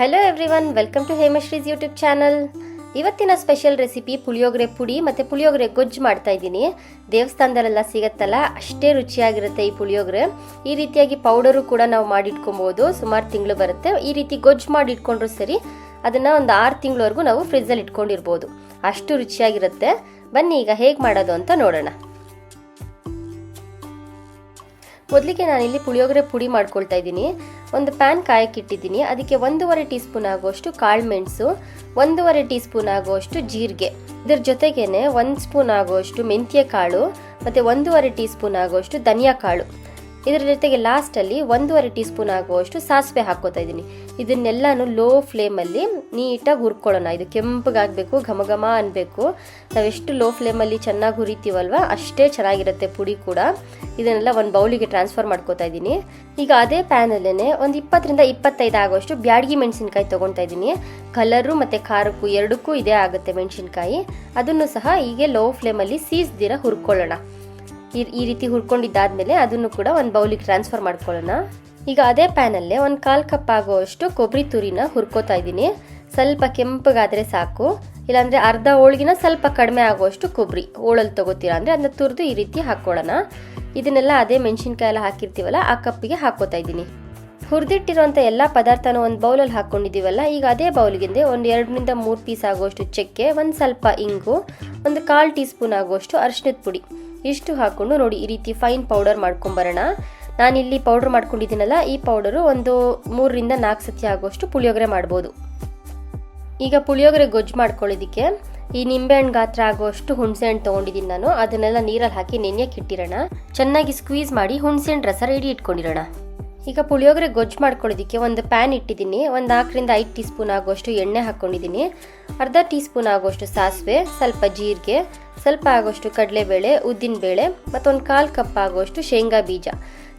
Hello everyone welcome to Hemashri's YouTube channel ಇವತ್ತಿನ special recipe puliyogare ಪುಡಿ ಮತ್ತು ಪುಳಿಯೋಗರೆ ಗೊಜ್ಜು ಮಾಡ್ತಾ ಇದ್ದೀನಿ. ದೇವಸ್ಥಾನದಲ್ಲೆಲ್ಲ ಸಿಗತ್ತಲ್ಲ, ಅಷ್ಟೇ ರುಚಿಯಾಗಿರುತ್ತೆ ಈ ಪುಳಿಯೋಗರೆ. ಈ ರೀತಿಯಾಗಿ ಪೌಡರು ಕೂಡ ನಾವು ಮಾಡಿಟ್ಕೊಬೋದು, ಸುಮಾರು ತಿಂಗಳು ಬರುತ್ತೆ. ಈ ರೀತಿ ಗೊಜ್ಜು ಮಾಡಿ ಇಟ್ಕೊಂಡ್ರು ಸರಿ, ಅದನ್ನು ಒಂದು ಆರು ತಿಂಗಳವರೆಗೂ ನಾವು ಫ್ರಿಜ್ಜಲ್ಲಿ ಇಟ್ಕೊಂಡಿರ್ಬೋದು. ಅಷ್ಟು ರುಚಿಯಾಗಿರುತ್ತೆ. ಬನ್ನಿ ಈಗ ಹೇಗೆ ಮಾಡೋದು ಅಂತ ನೋಡೋಣ. ಮೊದಲಿಗೆ ನಾನಿಲ್ಲಿ ಪುಳಿಯೋಗರೆ ಪುಡಿ ಮಾಡ್ಕೊಳ್ತಾ ಇದ್ದೀನಿ. ಒಂದು ಪ್ಯಾನ್ ಕಾಯಕ್ಕಿಟ್ಟಿದ್ದೀನಿ ಅದಕ್ಕೆ ಒಂದೂವರೆ ಟೀ ಸ್ಪೂನ್ ಆಗುವಷ್ಟು ಕಾಳು ಮೆಣಸು, ಒಂದೂವರೆ ಟೀ ಸ್ಪೂನ್ ಆಗುವಷ್ಟು ಜೀರಿಗೆ. ಇದ್ರ ಜೊತೆಗೇನೆ ಒಂದು ಸ್ಪೂನ್ ಆಗುವಷ್ಟು ಮೆಂತ್ಯ ಕಾಳು, ಮತ್ತು ಒಂದೂವರೆ ಟೀ ಸ್ಪೂನ್ ಆಗುವಷ್ಟು ಧನಿಯಾ ಕಾಳು. ಇದರ ಜೊತೆಗೆ ಲಾಸ್ಟಲ್ಲಿ ಒಂದೂವರೆ ಟೀ ಸ್ಪೂನ್ ಆಗುವಷ್ಟು ಸಾಸಿವೆ ಹಾಕ್ಕೋತಾ ಇದ್ದೀನಿ. ಇದನ್ನೆಲ್ಲನೂ ಲೋ ಫ್ಲೇಮಲ್ಲಿ ನೀಟಾಗಿ ಹುರ್ಕೊಳ್ಳೋಣ. ಇದು ಕೆಂಪಗಾಗಬೇಕು ಘಮ ಘಮ ಅನ್ಬೇಕು. ನಾವೆಷ್ಟು ಲೋ ಫ್ಲೇಮಲ್ಲಿ ಚೆನ್ನಾಗಿ ಹುರಿತೀವಲ್ವ, ಅಷ್ಟೇ ಚೆನ್ನಾಗಿರುತ್ತೆ ಪುಡಿ ಕೂಡ. ಇದನ್ನೆಲ್ಲ ಒಂದು ಬೌಲಿಗೆ ಟ್ರಾನ್ಸ್ಫರ್ ಮಾಡ್ಕೋತಾ ಇದ್ದೀನಿ. ಈಗ ಅದೇ ಪ್ಯಾನಲ್ಲೇ ಒಂದು ಇಪ್ಪತ್ತರಿಂದ ಇಪ್ಪತ್ತೈದು ಆಗುವಷ್ಟು ಬ್ಯಾಡಗಿ ಮೆಣಸಿನ್ಕಾಯಿ ತೊಗೊತಾ ಇದ್ದೀನಿ. ಕಲರು ಮತ್ತು ಖಾರಕ್ಕೂ ಎರಡಕ್ಕೂ ಇದೇ ಆಗುತ್ತೆ ಮೆಣಸಿನ್ಕಾಯಿ. ಅದನ್ನು ಸಹ ಹೀಗೆ ಲೋ ಫ್ಲೇಮಲ್ಲಿ ಸೀಸ್ದಿರ ಹುರ್ಕೊಳ್ಳೋಣ. ಈ ಈ ರೀತಿ ಹುರ್ಕೊಂಡಿದ್ದಾದ್ಮೇಲೆ ಅದನ್ನು ಕೂಡ ಒಂದು ಬೌಲಿಗೆ ಟ್ರಾನ್ಸ್ಫರ್ ಮಾಡ್ಕೊಳ್ಳೋಣ. ಈಗ ಅದೇ ಪ್ಯಾನಲ್ಲೇ ಒಂದು ಕಾಲು ಕಪ್ ಆಗುವಷ್ಟು ಕೊಬ್ಬರಿ ತುರಿನ ಹುರ್ಕೋತಾ ಇದ್ದೀನಿ. ಸ್ವಲ್ಪ ಕೆಂಪಗಾದರೆ ಸಾಕು. ಇಲ್ಲಾಂದರೆ ಅರ್ಧ ಹೋಳಿಗಿನ ಸ್ವಲ್ಪ ಕಡಿಮೆ ಆಗುವಷ್ಟು ಕೊಬ್ಬರಿ ಹೋಳಲ್ಲಿ ತಗೋತೀರಾ ಅಂದರೆ ಅದನ್ನ ತುರಿದು ಈ ರೀತಿ ಹಾಕ್ಕೊಳ್ಳೋಣ. ಇದನ್ನೆಲ್ಲ ಅದೇ ಮೆಣಸಿನ್ಕಾಯಿ ಎಲ್ಲ ಹಾಕಿರ್ತೀವಲ್ಲ, ಆ ಕಪ್ಪಿಗೆ ಹಾಕೋತಾ ಇದ್ದೀನಿ. ಹುರಿದಿಟ್ಟಿರುವಂಥ ಎಲ್ಲ ಪದಾರ್ಥನೂ ಒಂದು ಬೌಲಲ್ಲಿ ಹಾಕ್ಕೊಂಡಿದ್ದೀವಲ್ಲ ಈಗ ಅದೇ ಬೌಲ್ಗಿಂದೆ ಒಂದು ಎರಡರಿಂದ ಮೂರು ಪೀಸ್ ಆಗುವಷ್ಟು ಚಕ್ಕೆ, ಒಂದು ಸ್ವಲ್ಪ ಇಂಗು, ಒಂದು ಕಾಲು ಟೀ ಸ್ಪೂನ್ ಆಗುವಷ್ಟು ಅರಿಶಿನದ ಪುಡಿ. ಇಷ್ಟು ಹಾಕ್ಕೊಂಡು ನೋಡಿ ಈ ರೀತಿ ಫೈನ್ ಪೌಡರ್ ಮಾಡ್ಕೊಂಬರೋಣ. ನಾನಿಲ್ಲಿ ಪೌಡರ್ ಮಾಡ್ಕೊಂಡಿದ್ದೀನಲ್ಲ, ಈ ಪೌಡರು ಒಂದು ಮೂರರಿಂದ ನಾಲ್ಕು ಸತಿ ಆಗುವಷ್ಟು ಪುಳಿಯೋಗರೆ ಮಾಡ್ಬೋದು. ಈಗ ಪುಳಿಯೋಗರೆ ಗೊಜ್ಜು ಮಾಡ್ಕೊಳ್ಳೋದಕ್ಕೆ ಈ ನಿಂಬೆಹಣ್ಣು ಗಾತ್ರ ಆಗುವಷ್ಟು ಹುಣಸೆಹಣ್ಣು ತೊಗೊಂಡಿದ್ದೀನಿ ನಾನು. ಅದನ್ನೆಲ್ಲ ನೀರಲ್ಲಿ ಹಾಕಿ ನೆನೆಯಕ್ಕೆ ಇಟ್ಟಿರೋಣ ಚೆನ್ನಾಗಿ ಸ್ಕ್ವೀಸ್ ಮಾಡಿ ಹುಣಸೆಹಣ್ಣು ರಸ ರೆಡಿ ಇಟ್ಕೊಂಡಿರೋಣ. ಈಗ ಪುಳಿಯೋಗರೆ ಗೊಜ್ಜು ಮಾಡ್ಕೊಳ್ಳೋದಕ್ಕೆ ಒಂದು ಪ್ಯಾನ್ ಇಟ್ಟಿದ್ದೀನಿ. ಒಂದು ನಾಲ್ಕರಿಂದ ಐದು ಟೀ ಸ್ಪೂನ್ ಆಗುವಷ್ಟು ಎಣ್ಣೆ ಹಾಕ್ಕೊಂಡಿದ್ದೀನಿ ಅರ್ಧ ಟೀ ಸ್ಪೂನ್ ಆಗುವಷ್ಟು ಸಾಸಿವೆ, ಸ್ವಲ್ಪ ಜೀರಿಗೆ ಸ್ವಲ್ಪ ಆಗೋಷ್ಟು ಕಡಲೆಬೇಳೆ ಉದ್ದಿನಬೇಳೆ ಮತ್ತೊಂದು ಕಾಲು ಕಪ್ ಆಗೋಷ್ಟು ಶೇಂಗಾ ಬೀಜ,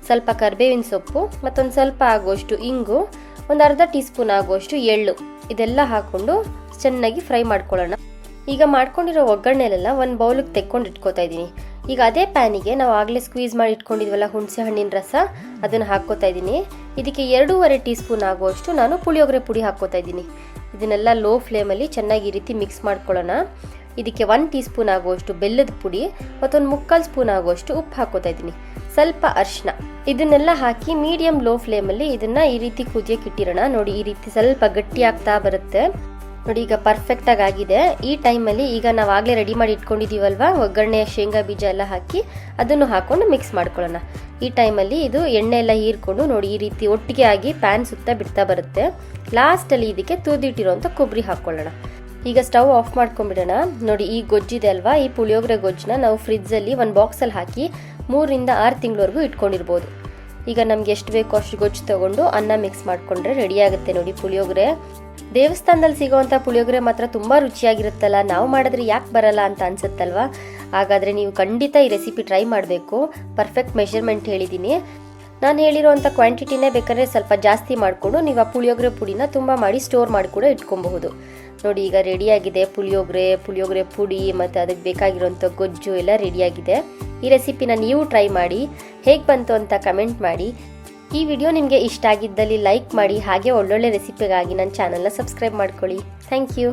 ಸ್ವಲ್ಪ ಕರಿಬೇವಿನ ಸೊಪ್ಪು, ಮತ್ತೊಂದು ಸ್ವಲ್ಪ ಆಗೋಷ್ಟು ಇಂಗು, ಒಂದು ಅರ್ಧ ಟೀ ಸ್ಪೂನ್ ಆಗುವಷ್ಟು ಎಳ್ಳು. ಇದೆಲ್ಲ ಹಾಕ್ಕೊಂಡು ಚೆನ್ನಾಗಿ ಫ್ರೈ ಮಾಡ್ಕೊಳ್ಳೋಣ. ಈಗ ಮಾಡ್ಕೊಂಡಿರೋ ಒಗ್ಗರಣೆಲೆಲ್ಲ ಒಂದು ಬೌಲಿಗೆ ತೆಕ್ಕೊಂಡು ಇಟ್ಕೋತಾ ಇದ್ದೀನಿ. ಈಗ ಅದೇ ಪ್ಯಾನಿಗೆ ನಾವು ಆಗಲೇ ಸ್ಕ್ವೀಸ್ ಮಾಡಿ ಇಟ್ಕೊಂಡಿದ್ವಲ್ಲ ಹುಣಸೆ ಹಣ್ಣಿನ ರಸ, ಅದನ್ನು ಹಾಕ್ಕೋತಾ ಇದ್ದೀನಿ. ಇದಕ್ಕೆ ಎರಡೂವರೆ ಟೀ ಸ್ಪೂನ್ ಆಗುವಷ್ಟು ನಾನು ಪುಳಿಯೋಗರೆ ಪುಡಿ ಹಾಕ್ಕೋತಾ ಇದ್ದೀನಿ. ಇದನ್ನೆಲ್ಲ ಲೋ ಫ್ಲೇಮಲ್ಲಿ ಚೆನ್ನಾಗಿ ಈ ರೀತಿ ಮಿಕ್ಸ್ ಮಾಡ್ಕೊಳ್ಳೋಣ. ಇದಕ್ಕೆ ಒನ್ ಟೀ ಸ್ಪೂನ್ ಆಗುವಷ್ಟು ಬೆಲ್ಲದ ಪುಡಿ ಮತ್ತೊಂದು ಮುಕ್ಕಾಲು ಸ್ಪೂನ್ ಆಗುವಷ್ಟು ಉಪ್ಪು ಹಾಕೋತಾ ಇದ್ದೀನಿ. ಸ್ವಲ್ಪ ಅರಿಶಿನ ಇದನ್ನೆಲ್ಲ ಹಾಕಿ ಮೀಡಿಯಂ ಲೋ ಫ್ಲೇಮಲ್ಲಿ ಇದನ್ನ ಈ ರೀತಿ ಕುದಿಯಕ್ಕೆ ಇಟ್ಟಿರೋಣ. ನೋಡಿ, ಈ ರೀತಿ ಸ್ವಲ್ಪ ಗಟ್ಟಿ ಆಗ್ತಾ ಬರುತ್ತೆ. ನೋಡಿ, ಈಗ ಪರ್ಫೆಕ್ಟಾಗಿ ಆಗಿದೆ. ಈ ಟೈಮಲ್ಲಿ ಈಗ ನಾವು ಆಗಲೇ ರೆಡಿ ಮಾಡಿ ಇಟ್ಕೊಂಡಿದ್ದೀವಲ್ವ ಒಗ್ಗರಣೆ, ಶೇಂಗಾ ಬೀಜ ಎಲ್ಲ ಹಾಕಿ ಅದನ್ನು ಹಾಕೊಂಡು ಮಿಕ್ಸ್ ಮಾಡ್ಕೊಳ್ಳೋಣ. ಈ ಟೈಮಲ್ಲಿ ಇದು ಎಣ್ಣೆ ಎಲ್ಲ ಹೀರ್ಕೊಂಡು ನೋಡಿ, ಈ ರೀತಿ ಒಟ್ಟಿಗೆ ಆಗಿ ಪ್ಯಾನ್ ಸುತ್ತ ಬಿಡ್ತಾ ಬರುತ್ತೆ. ಲಾಸ್ಟಲ್ಲಿ ಇದಕ್ಕೆ ತೂದಿಟ್ಟಿರೋಂಥ ಕೊಬ್ಬರಿ ಹಾಕ್ಕೊಳ್ಳೋಣ. ಈಗ ಸ್ಟವ್ ಆಫ್ ಮಾಡ್ಕೊಂಡ್ಬಿಡೋಣ. ನೋಡಿ, ಈ ಗೊಜ್ಜಿದೆ ಅಲ್ವಾ? ಈ ಪುಳಿಯೋಗರೆ ಗೊಜ್ಜನ್ನ ನಾವು ಫ್ರಿಜ್ಜಲ್ಲಿ ಒಂದು ಬಾಕ್ಸಲ್ಲಿ ಹಾಕಿ ಮೂರರಿಂದ ಆರು ತಿಂಗಳವರೆಗೂ ಇಟ್ಕೊಂಡಿರ್ಬೋದು. ಈಗ ನಮ್ಗೆ ಎಷ್ಟು ಬೇಕೋ ಅಷ್ಟು ಗೊಜ್ಜು ತೊಗೊಂಡು ಅನ್ನ ಮಿಕ್ಸ್ ಮಾಡಿಕೊಂಡ್ರೆ ರೆಡಿ ಆಗುತ್ತೆ ನೋಡಿ ಪುಳಿಯೋಗರೆ. ದೇವಸ್ಥಾನದಲ್ಲಿ ಸಿಗುವಂಥ ಪುಳಿಯೋಗರೆ ಮಾತ್ರ ತುಂಬ ರುಚಿಯಾಗಿರುತ್ತಲ್ಲ? ನಾವು ಮಾಡಿದ್ರೆ ಯಾಕೆ ಬರಲ್ಲ ಅಂತ ಅನ್ಸುತ್ತಲ್ವಾ? ಹಾಗಾದರೆ ನೀವು ಖಂಡಿತ ಈ ರೆಸಿಪಿ ಟ್ರೈ ಮಾಡಬೇಕು. ಪರ್ಫೆಕ್ಟ್ ಮೆಷರ್ಮೆಂಟ್ ಹೇಳಿದ್ದೀನಿ. ನಾನು ಹೇಳಿರುವಂಥ ಕ್ವಾಂಟಿಟಿನೇ ಬೇಕಾದ್ರೆ ಸ್ವಲ್ಪ ಜಾಸ್ತಿ ಮಾಡಿಕೊಂಡು ನೀವು ಆ ಪುಳಿಯೋಗರೆ ಪುಡಿನ ತುಂಬ ಮಾಡಿ ಸ್ಟೋರ್ ಮಾಡಿ ಕೂಡ ಇಟ್ಕೊಬಹುದು. ನೋಡಿ ಈಗ ರೆಡಿಯಾಗಿದೆ ಪುಳಿಯೋಗರೆ ಪುಳಿಯೋಗರೆ ಪುಡಿ ಮತ್ತು ಅದಕ್ಕೆ ಬೇಕಾಗಿರುವಂಥ ಗೊಜ್ಜು ಎಲ್ಲ ರೆಡಿಯಾಗಿದೆ ಈ ರೆಸಿಪಿನ ನೀವು ಟ್ರೈ ಮಾಡಿ, ಹೇಗೆ ಬಂತು ಅಂತ ಕಮೆಂಟ್ ಮಾಡಿ. ಈ ವಿಡಿಯೋ ನಿಮಗೆ ಇಷ್ಟ ಆಗಿದ್ದಲ್ಲಿ ಲೈಕ್ ಮಾಡಿ, ಹಾಗೆ ಒಳ್ಳೊಳ್ಳೆ ರೆಸಿಪಿಗಾಗಿ ನನ್ನ ಚಾನಲ್ನ ಸಬ್ಸ್ಕ್ರೈಬ್ ಮಾಡ್ಕೊಳ್ಳಿ. Thank you